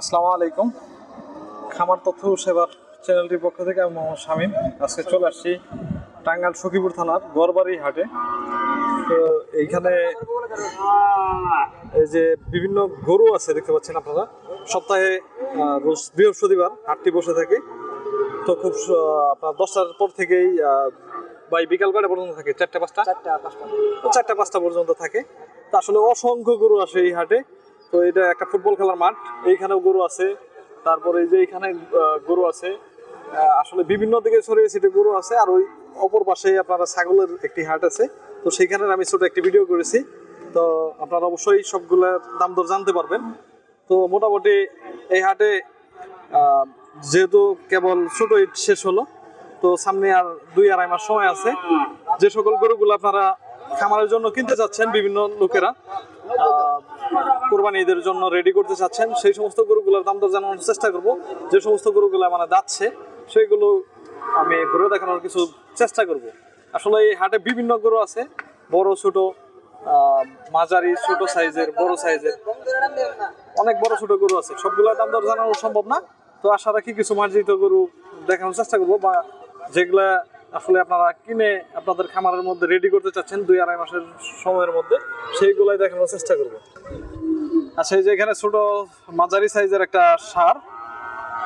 আসসালামু আলাইকুম। খামার তথ্য সেবার চ্যানেলটির পক্ষ থেকে আমি মোহাম্মদ শামীম। আজকে চলে আসছি টাঙ্গাইল সখীপুর থানার গড়বাড়ি হাটে। তো এইখানে এই যে বিভিন্ন গরু আছে দেখতে পাচ্ছেন আপনারা। সপ্তাহে রোজ বৃহস্পতিবার হাটটি বসে থাকে। তো খুব আপনার দশটার পর থেকেই বাই বিকাল কয়টা পর্যন্ত থাকে? চারটা পাঁচটা? চারটা পাঁচটা। চারটা পাঁচটা পর্যন্ত থাকে। তা আসলে অসংখ্য গরু আসে এই হাটে। তো এটা একটা ফুটবল খেলার মাঠ। এইখানেও গরু আছে। তারপরে এই যে আহ, গরু আছে। আসলে বিভিন্ন দিকে ছড়িয়ে ছিটে গরু আছে। আর ওই অপর পাশে আপনারা ছাগলের একটি হাট আছে। তো সেখানে আমি ছোট একটি ভিডিও করেছি। তো আপনারা অবশ্যই সবগুলোর দাম দর জানতে পারবেন। তো মোটামুটি এই হাটে যেহেতু কেবল ছোট ঈদ শেষ হলো তো সামনে আর দুই আড়াই মাস সময় আছে। যে সকল গরুগুলো আপনারা খামারের জন্য কিনতে চাচ্ছেন বিভিন্ন লোকেরা কোরবানি ঈদের জন্য রেডি করতে চাচ্ছেন, সেই সমস্ত গরুগুলোর দাম দর জানানোর চেষ্টা করব। যে সমস্ত গরুগুলো মানে যাচ্ছে, সেইগুলো আমি ঘুরে দেখানোর কিছু চেষ্টা করব। আসলে এই হাটে বিভিন্ন গরু আছে, বড়, ছোট মাঝারি, ছোট সাইজের, বড় সাইজের। অনেক বড়, ছোট গরু আছে সবগুলোর দাম দর জানানো সম্ভব না। তো আশা রাখি কিছু মার্জিত গরু দেখানোর চেষ্টা করব বা যেগুলা আসলে আপনারা কিনে আপনাদের খামারের মধ্যে রেডি করতে চাচ্ছেন দুই আড়াই মাসের সময়ের মধ্যে, সেইগুলাই দেখানোর চেষ্টা করব। আচ্ছা এই যে এখানে ছোট মাঝারি সাইজের একটা সার,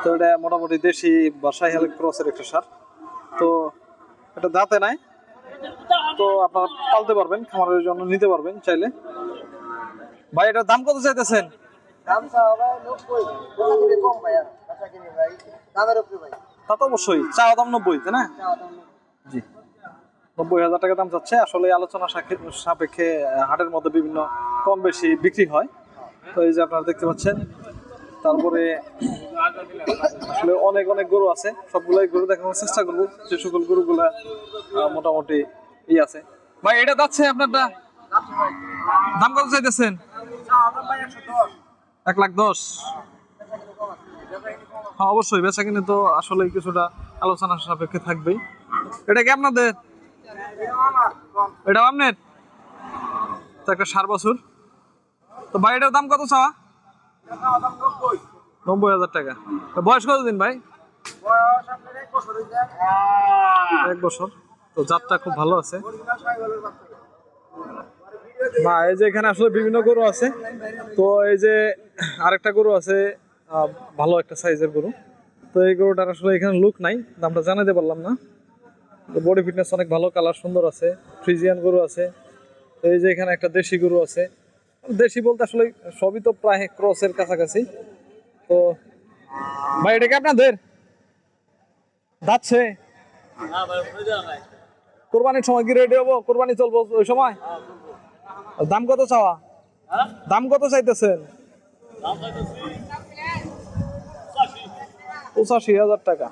তো এটা মোটামুটি দেশি বা সাইহাল ক্রসের একটা সার। তো এটা দাঁতে নাই, তো আপনারা পালতে পারবেন, খামারের জন্য নিতে পারবেন চাইলে। ভাই, এটার দাম কত চাইতেছেন? দাম কম ভাই দামের ভাই। তা তো অবশ্যই। চাওয়া দাম নব্বই, তাই না? জি। নব্বই হাজার টাকা দাম চাচ্ছে আসলে আলোচনা সাপে- সাপেক্ষে হাটের মধ্যে বিভিন্ন কম বেশি বিক্রি হয়। তো এই যে আপনারা দেখতে পাচ্ছেন, তারপরে আসলে অনেক অনেক গরু আছে। সবগুলাই গরু দেখানোর চেষ্টা করব। যে সকল গরুগুলা মোটামুটি ই আছে। ভাই, এটা যাচ্ছে আপনারটা দাম কত চাইতেছেন? এক লাখ দশ। হ্যাঁ অবশ্যই। বেচা কিনে তো আসলে কিছুটা আলোচনা সাপেক্ষে থাকবেই। এটা কি আপনাদের? এটা আপনার? তো একটা সার বছর। তো ভাই, এটার দাম কত চাওয়া? নব্বই হাজার টাকা। তো বয়স কতদিন ভাই? এক বছর। তো জাতটা খুব ভালো আছে। না এই যে এখানে আসলে বিভিন্ন গরু আছে। তো এই যে আরেকটা গরু আছে ভালো একটা সাইজের গরু। তো এই গরুটার আসলে এখানে লুক নাই দামটা জানাতে পারলাম না। বডি ফিটনেস অনেক ভালো কালার সুন্দর আছে ফ্রিজিয়ান গরু আছে। তো এই যে এখানে একটা দেশি গরু আছে। দেশি বলতে আসলে সবই তো প্রায় ক্রসের কাছাকাছি। তো ভাই এটা কি আপনাদের? যাচ্ছে। কোরবানির সময় কি রেডি হব? কোরবানি চলবো ওই সময়? দাম কত চাওয়া? দাম কত চাইতেছেন? পঁচাশি হাজার টাকা।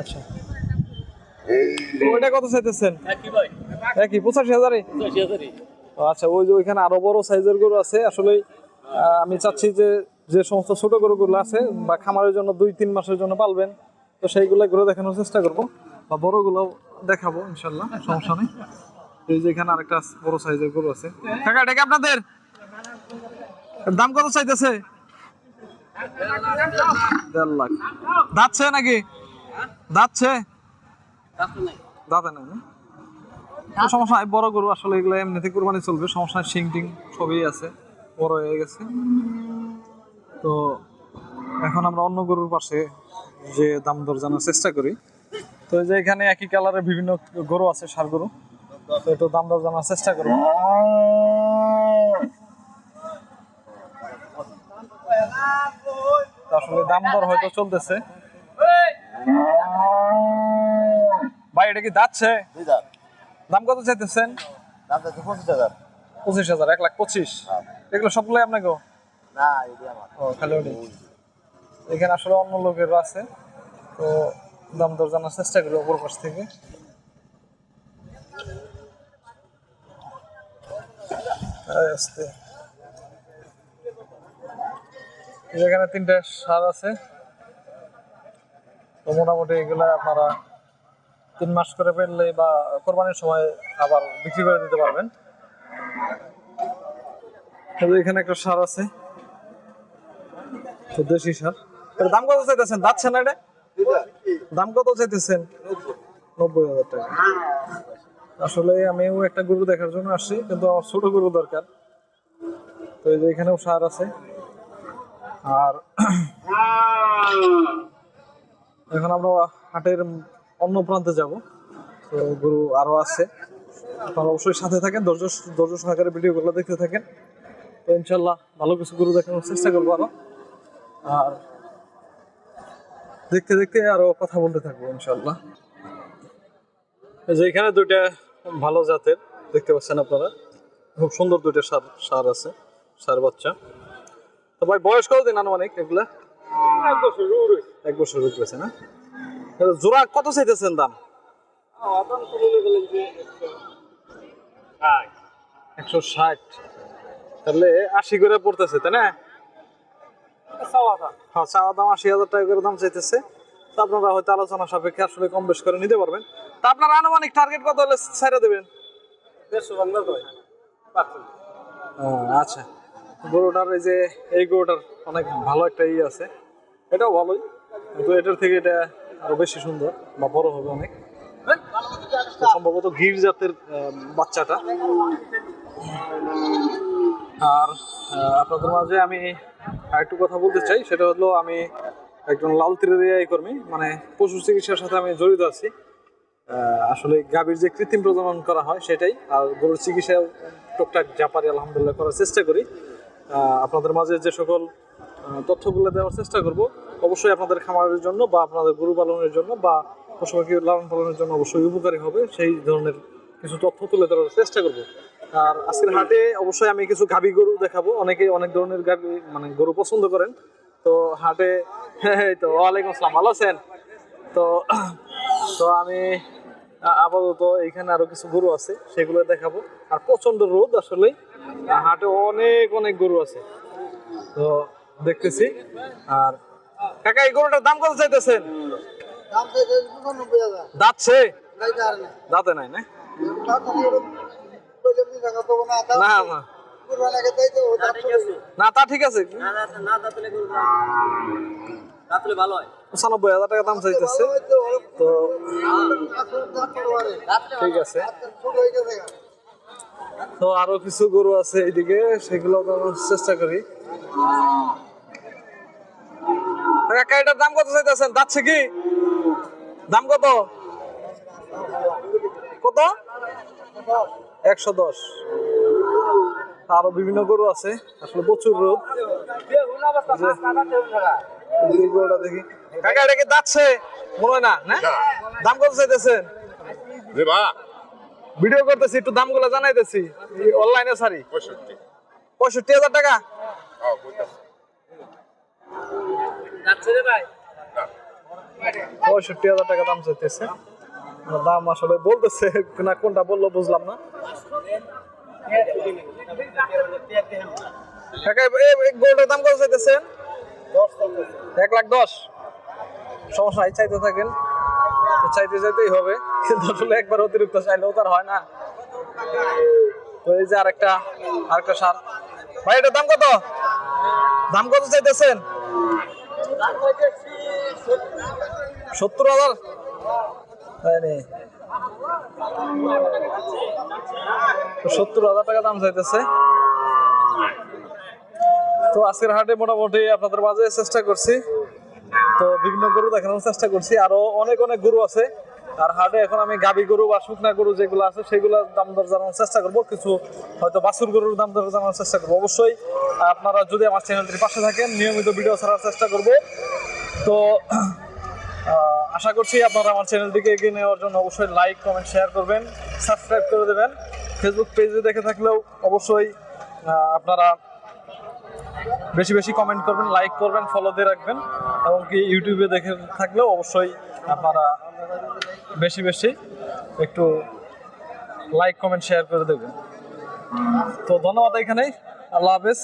আচ্ছা। ওইটা কত চাইতেছেন? একই পঁচাশি হাজারই? আচ্ছা ওই যে ওইখানে আরও বড় সাইজের গরু আছে আসলে আমি চাচ্ছি যে যে সমস্ত ছোট গরুগুলো আছে বা খামারের জন্য দুই তিন মাসের জন্য পালবেন তো সেইগুলো গরু দেখানোর চেষ্টা করব বা বড়গুলো দেখাবো ইনশাল্লাহ সমস্যা নেই। এই যে এখানে আরেকটা বড় সাইজের গরু আছে। কাকা এটা কি আপনাদের? দাম কত চাইতেছে? দেড় নাকি? দাঁতছে? দাঁতে নাই না? সমস্যা নাই, বড় গরু আসলে এগুলো এমনিতে কোরবানি চলবে, সমস্যা নাই, শিং টিং সবই আছে, বড় হয়ে গেছে। তো এখন আমরা অন্য গরুর পাশে যে দাম দর জানার চেষ্টা করি। তো যে এখানে একই কালারের বিভিন্ন গরু আছে, সার গরু। তো একটু দাম দর জানার চেষ্টা করব আসলে দাম দর হয়তো চলতেছে। ভাই এটা কি যাচ্ছে? দাম কত চাইতেছেন? দাম তো পঁচিশ হাজার। পঁচিশ হাজার এক লাখ পঁচিশ। এগুলো সবগুলোই আপনাকে? না ও খালি এখানে আসলে অন্য লোকের আছে। তো দাম দর জানার চেষ্টা করি অপর পাশ থেকে। আস্তে। এখানে তিনটে সার আছে। তো মোটামুটি এগুলো আপনারা তিন মাস করে ফেললে বা কোরবানির সময় আবার বিক্রি করে দিতে পারবেন। এখানে একটা সার আছে। তো দেশি সার। দাম কত চাইতেছেন? যাচ্ছে না এটা? দাম কত চাইতেছেন? নব্বই হাজার টাকা। আসলে আমিও একটা গরু দেখার জন্য আসছি, কিন্তু আমার ছোট গরু দরকার। তো এই যে এখানেও সার আছে। আর এখন আমরা হাটের অন্য প্রান্তে যাব। তো গরু আরও আছে। আপনারা অবশ্যই সাথে থাকেন, ধৈর্য ধৈর্য সহকারে ভিডিওগুলো দেখতে থাকেন। তো ইনশাল্লাহ ভালো কিছু গরু দেখানোর চেষ্টা করব আরও। আর দেখতে দেখতে আরও কথা বলতে থাকব ইনশাল্লাহ এই যে এখানে দুইটা ভালো জাতের দেখতে পাচ্ছেন আপনারা। খুব সুন্দর দুইটা সার সার আছে, সার বাচ্চা। তো ভাই বয়স কতদিন আনুমানিক এগুলা? এক বছর এক বছর রয়েছে না? জোড়া কত চাইতেছেন দাম? একশো ষাট। তাহলে আশি করে পড়তেছে তাই না? হ্যাঁ চাওয়া দাম আশি হাজার টাকা করে দাম চাইতেছে। তো আপনারা হয়তো আলোচনা সাপেক্ষে আসলে কম বেশ করে নিতে পারবেন। তা আপনার আনুমানিক টার্গেট কত হলে ছেড়ে দেবেন? ও, আচ্ছা। গরুটার এই যে, এই গরুটার অনেক ভালো একটা ই আছে। এটাও ভালোই, কিন্তু এটার থেকে এটা আরও বেশি সুন্দর বা বড় হবে অনেক। সম্ভবত গির জাতের বাচ্চাটা। আর আপনাদের মাঝে আমি আরেকটু কথা বলতে চাই, সেটা হলো আমি একজন লাল তীরের কর্মী মানে পশু চিকিৎসার সাথে আমি জড়িত আছি। আসলে গাভীর যে কৃত্রিম প্রজনন করা হয় সেটাই, আর গরুর চিকিৎসা টুকটাক যা পারি আলহামদুলিল্লাহ করার চেষ্টা করি। আপনাদের মাঝে যে সকল তথ্যগুলো দেওয়ার চেষ্টা করব, অবশ্যই আপনাদের খামারের জন্য বা আপনাদের গরু পালনের জন্য বা পশু পাখি লালন পালনের জন্য অবশ্যই উপকারী হবে। সেই ধরনের কিছু তথ্য তুলে ধরার চেষ্টা করব। আর আজকের হাটে অবশ্যই আমি কিছু গাভী গরু দেখাবো। অনেকে অনেক ধরনের গাভী মানে গরু পছন্দ করেন। তো হাটে এই তো, ওয়ালাইকুম আসসালাম। ভালো আছেন? তো তো আমি আপাতত এইখানে আরও কিছু গরু আছে, সেগুলো দেখাবো। আর প্রচণ্ড রোদ আসলে হাটে অনেক অনেক গরু আছে। তো দেখতেছি আর কাকা এই গরুটার দাম কত চাইতেছেন? দাঁতছে? দাঁতে নাই না? না না তো ঠিক আছে। না দাঁতলে দাঁতলে ভালো হয়। পঁচানব্বই হাজার টাকা দাম চাইতেছে। তো ঠিক আছে। তো আরও কিছু গরু আছে এইদিকে সেগুলো চেষ্টা করি। কাকা এটার দাম কত চাইতেছেন? যাচ্ছে কি? দাম কত? কত? একশো দশ। আরও বিভিন্ন গরু আছে আসলে প্রচুর রোদ। গরুটা দেখি। কাকা এটা কি যাচ্ছে? মনে হয় না দাম কত চাইতেছেন? ভিডিও করতেছি একটু দামগুলো জানাইতেছি। অনলাইনে সারি। পঁয়ষট্টি। হাজার টাকা? হ্যাঁ পঁয়ষট্টি হাজার টাকা দাম চাইতেছে। দাম আসলে বলতেছে না কোনটা বলল বুঝলাম না। এই- এই গোল্ডের দাম কত চাইতেছেন? এক লাখ দশ। সমস্যা চাইতে থাকেন। চাইতে চাইতেই হবে। কিন্তু একবার অতিরিক্ত চাইলেও তার হয় না। তো এই যে আরেকটা আরেকটা সার। ভাই, এটার দাম কত? দাম কত চাইতেছেন? সত্তর হাজার? সত্তর হাজার টাকা দাম চাইতেছে। তো আজকের হাটে মোটামুটি আপনাদের মাঝে চেষ্টা করছি। তো বিভিন্ন গরু দেখানোর চেষ্টা করছি। আরও অনেক অনেক গরু আছে। আর হাটে এখন আমি গাবি গরু বা শুকনা গরু যেগুলো আছে, সেগুলো দাম দর জানানোর চেষ্টা করব। কিছু হয়তো বাছুর গরুর দাম দর জানানোর চেষ্টা করব। অবশ্যই আপনারা যদি আমার চ্যানেলটির পাশে থাকেন, নিয়মিত ভিডিও ছাড়ার চেষ্টা করব। তো আশা করছি আপনারা আমার চ্যানেলটিকে এগিয়ে নেওয়ার জন্য অবশ্যই লাইক কমেন্ট শেয়ার করবেন সাবস্ক্রাইব করে দেবেন। ফেসবুক পেজে দেখে থাকলেও অবশ্যই আপনারা বেশি বেশি কমেন্ট করবেন লাইক করবেন ফলো দিয়ে রাখবেন। এমনকি ইউটিউবে দেখে থাকলেও অবশ্যই আপনারা বেশি বেশি একটু লাইক কমেন্ট শেয়ার করে দেবেন। তো ধন্যবাদ এখানেই। আল্লাহ হাফেজ।